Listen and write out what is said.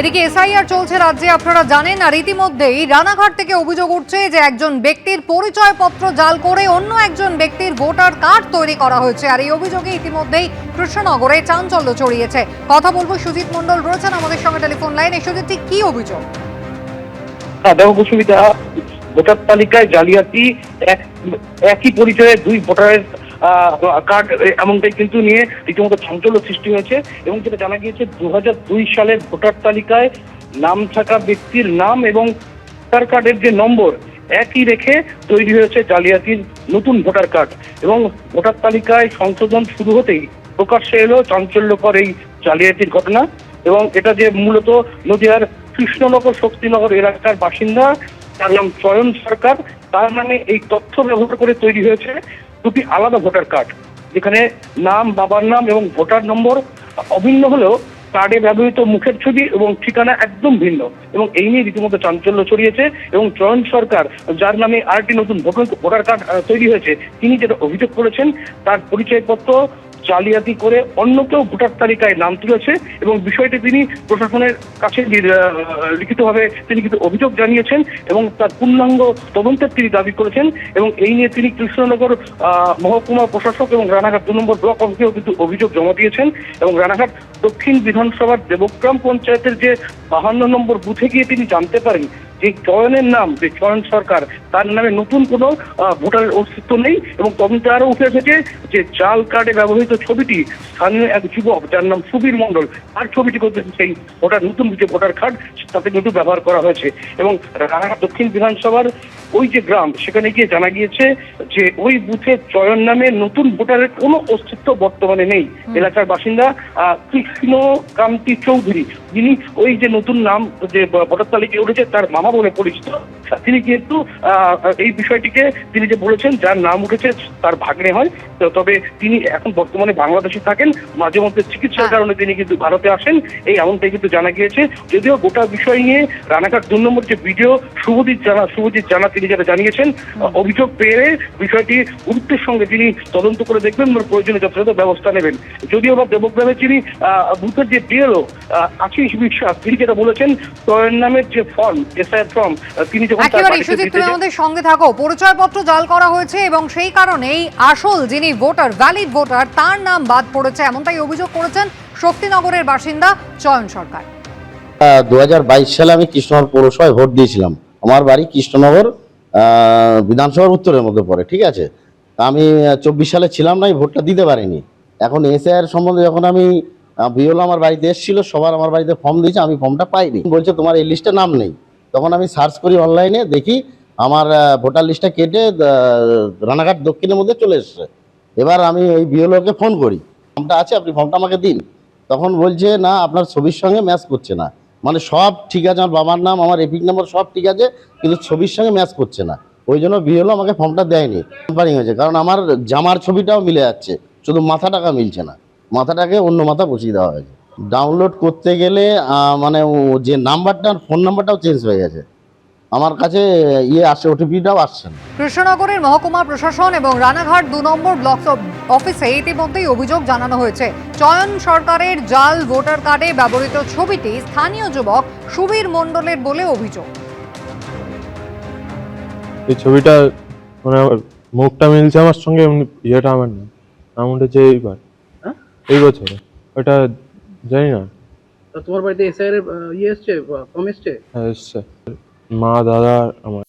এদিকে এসআইআর চলছে রাজ্যে, আপনারা জানেন, আর ইতিমধ্যেই রানাঘাট থেকে অভিযোগ উঠছে যে একজন ব্যক্তির পরিচয়পত্র জাল করে অন্য একজন ব্যক্তির ভোটার কার্ড তৈরি করা হয়েছে, আর এই অভিযোগে ইতিমধ্যেই কৃষ্ণনগরে চাঞ্চল্য ছড়িয়েছে। কথা বলব সুজিত মণ্ডল রয়েছেন আমাদের সঙ্গে টেলিফোন লাইনে। সুজিত কি অভিযোগ? হ্যাঁ ভোটার তালিকায় জালিয়াতি, এক একই পরিচয়ে দুই ভোটারের কার্ড এমনটাই কিন্তু নিয়ে রীতিমতো চাঞ্চল্য সৃষ্টি হয়েছে এবং যেটা জানা গিয়েছে দু সালের ভোটার তালিকায় নাম থাকা ব্যক্তির নাম এবং ভোটার কার্ডের যে নম্বর একই রেখে তৈরি হয়েছে জালিয়াতির নতুন ভোটার কার্ড এবং ভোটার তালিকায় সংশোধন শুরু হতেই প্রকাশ্যে এলো চাঞ্চল্যকর এই জালিয়াতির ঘটনা এবং এটা যে মূলত নদিয়ার কৃষ্ণনগর শক্তিনগর এলাকার বাসিন্দা, তার নাম চয়ন সরকার, তার নামে এই তথ্য ব্যবহার করে তৈরি হয়েছে। দুটি আলাদা ভোটার কার্ড। যেখানে নাম, বাবার নাম এবং ভোটার নম্বর অভিন্ন হলেও কার্ডে ব্যবহৃত মুখের ছবি এবং ঠিকানা একদম ভিন্ন এবং এই নিয়ে রীতিমতো চাঞ্চল্য ছড়িয়েছে এবং চয়ন সরকার, যার নামে আরেকটি নতুন ভোটার কার্ড তৈরি হয়েছে, তিনি যেটা অভিযোগ করেছেন, তার পরিচয়পত্র জালিয়াতি করে অন্য কেউ ভোটার তালিকায় নাম তুলেছে এবং বিষয়টি তিনি প্রশাসনের কাছে লিখিতভাবে তিনি কিন্তু অভিযোগ জানিয়েছেন এবং তার পূর্ণাঙ্গ তদন্তের তিনি দাবি করেছেন এবং এই নিয়ে তিনি কৃষ্ণনগর মহকুমা প্রশাসক এবং রানাঘাট দু নম্বর ব্লক অফিসেও কিন্তু অভিযোগ জমা দিয়েছেন এবং রানাঘাট দক্ষিণ বিধানসভার দেবগ্রাম পঞ্চায়েতের যে বাহান্ন নম্বর বুথে গিয়ে তিনি জানতে পারেন যে চয়নের নাম যে চয়ন সরকার, তার নামে নতুন কোনো ভোটারের অস্তিত্ব নেই এবং তদন্তে আরও উঠে এসেছে যে জাল কার্ডে ব্যবহৃত ছবিটি স্থানীয় এক যুবক, যার নাম সুবীর মণ্ডল, তার ছবিটি করতে সেই ভোটার, নতুন যে ভোটার কার্ড, তাতে কিন্তু ব্যবহার করা হয়েছে এবং দক্ষিণ বিধানসভার ওই যে গ্রাম সেখানে গিয়ে জানা গিয়েছে যে ওই বুথে চয়ন নামে নতুন ভোটারের কোনো অস্তিত্ব বর্তমানে নেই। এলাকার বাসিন্দা আহ, কৃষ্ণকান্তি চৌধুরী যিনি ওই যে নতুন নাম যে ভোটার তালিকায় উঠেছে তার মামা বলে পরিচিত। তিনি কিন্তু এই বিষয়টিকে তিনি যে বলেছেন যার নাম উঠেছে তার ভাগ্নে হয়। তবে তিনি এখন বর্তমানে বাংলাদেশে থাকেন মাঝে মধ্যে চিকিৎসার হ্যাঁ। কারণে তিনি কিন্তু ভারতে আসেন। এই এমনটাই কিন্তু জানা গিয়েছে। যদিও গোটা বিষয় নিয়ে রানাঘাট দু নম্বর যে ভিডিও শুভজিৎ জানা শুভজিৎ জানা তিনি যেটা জানিয়েছেন অভিযোগ পেয়ে বিষয়টি গুরুত্বের সঙ্গে তিনি তদন্ত করে দেখবেন এবং প্রয়োজনীয় যথাযথ ব্যবস্থা নেবেন। যদিও বা দেবগ্রামে তিনি আহ, বুথের যে ডিএলও আশিস বিশ্বাস তিনি যেটা বলেছেন তয়ের নামের যে ফর্ম এসআইআর ফর্ম তিনি যখন যান- আমাদের সঙ্গে থাকো। পরিচয়পত্র জাল করা হয়েছে এবং সেই কারণেই আসল যিনি ভোটার ভ্যালিড ভোটার তার নাম বাদ পড়েছে। এমনটাই অভিযোগ করেছেন শক্তিনগরের বাসিন্দা চয়ন সরকার। দু হাজার বাইশ সালে আমি কৃষ্ণনগর পৌরসভায় ভোট দিয়েছিলাম। আমার বাড়ি কৃষ্ণনগর বিধানসভার উত্তরের মধ্যে পড়ে, ঠিক আছে? তা আমি চব্বিশ সালে ছিলাম না ভোটটা দিতে পারিনি। এখন এসআইআর সম্বন্ধে যখন আমি বিওল আমার বাড়িতে এসেছিল, সবার আমার বাড়িতে ফর্ম দিয়েছে, আমি ফর্মটা পাইনি। বলছে, তোমার এই লিস্টে নাম নেই। তখন আমি সার্চ করি অনলাইনে দেখি আমার ভোটার লিস্টটা কেটে রানাঘাট দক্ষিণের মধ্যে চলে এসছে। এবার আমি ওই বিওলোকে ফোন করি। ফর্মটা আছে, আপনি ফর্মটা আমাকে দিন। তখন বলছে, না, আপনার ছবির সঙ্গে ম্যাচ করছে না। মানে সব ঠিক আছে, আমার বাবার নাম, আমার এপিক নাম্বার সব ঠিক আছে, কিন্তু ছবির সঙ্গে ম্যাচ করছে না। ওই জন্য বিএলও আমাকে ফর্মটা দেয়নি। ট্যাম্পারিং হয়েছে, কারণ আমার জামার ছবিটাও মিলে যাচ্ছে, শুধু মাথা টাকা মিলছে না। মাথাটাকে অন্য মাথা বসিয়ে দেওয়া হয়েছে। ডাউনলোড করতে গেলে মানে ও যে নাম্বারটা ফোন নাম্বারটাও চেঞ্জ হয়ে গেছে। আমার কাছে ইয়ে আসছে ওটিপিটাও আসছে কৃষ্ণনগরের মহকুমা প্রশাসন এবং রানাঘাট দু নম্বর ব্লক অফ- অফিসে ইতিমধ্যেই অভিযোগ জানানো হয়েছে। চয়ন সরকারের জাল ভোটার কার্ডে ব্যবহৃত ছবিটি স্থানীয় যুবক সুবীর মণ্ডলের বলে অভিযোগ। এই ছবিটা মানে মুখটা মিলছে আমার সঙ্গে এমনি ইয়েটা আমার না নাম উঠেছে এইবার। এই বছরে। ওটা জানি না। তা তোমার বাড়িতে এসআইআর এর ইয়ে এসছে ফর্ম এসছে? হ্যাঁ এসছে। মা দাদা আমার